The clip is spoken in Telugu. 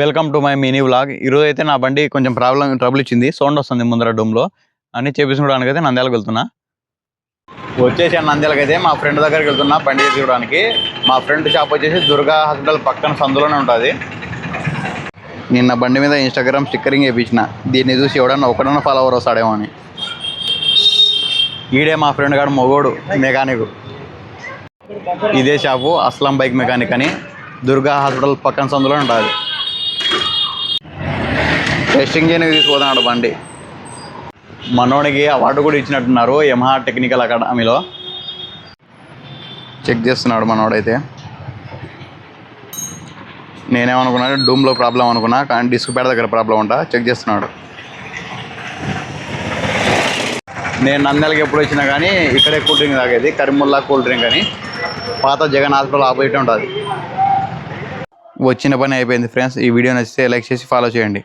Welcome to my mini vlog. ఈరోజు అయితే నా బండి కొంచెం ప్రాబ్లం ట్రబుల్ ఇచ్చింది. సౌండ్ వస్తుంది ముందర డూమ్లో అన్ని చేపించుకోవడానికి అయితే నంద్యాలకు వెళ్తున్నా. వచ్చేసి నంద్యాలకు అయితే మా ఫ్రెండ్ దగ్గరికి వెళ్తున్నా బండి చూడడానికి మా ఫ్రెండ్ షాప్ వచ్చేసి దుర్గా హాస్పిటల్ పక్కన సందులోనే ఉంటుంది. నిన్న బండి మీద ఇన్స్టాగ్రామ్ స్టిక్కరింగ్ వేయించిన దీన్ని చూసి ఎవడన్నా ఒకడన్నా ఫాలోవర్ వస్తాడేమో అని. ఈడే మా ఫ్రెండ్ గారు మొగోడు మెకానిక్ ఇదే షాపు అస్లాం బైక్ మెకానిక్ అని. దుర్గా హాస్పిటల్ పక్కన సందులో ఉంటుంది. టెస్టింగ్ చేయడానికి తీసుకుపోతున్నాడు బండి. మనోడికి అవార్డు కూడా ఇచ్చినట్టున్నారు యమహా టెక్నికల్ అకాడమీలో చెక్ చేస్తున్నాడు మనోడైతే. నేనేమనుకున్నాను డూమ్లో ప్రాబ్లం అనుకున్నా కానీ డిస్క్ ప్యాడ్ దగ్గర ప్రాబ్లం ఉంటా చెక్ చేస్తున్నాడు. నేను నంద్యాలకి ఎప్పుడు వచ్చినా కానీ ఇక్కడే కూల్ డ్రింక్ తాగేది కరిముల్లా కూల్ డ్రింక్ అని. పాత జగన్ హాస్పిటల్ ఆపోజిట్ ఉంటుంది. వచ్చిన పని అయిపోయింది ఫ్రెండ్స్ ఈ వీడియో నచ్చితే లైక్ చేసి ఫాలో చేయండి.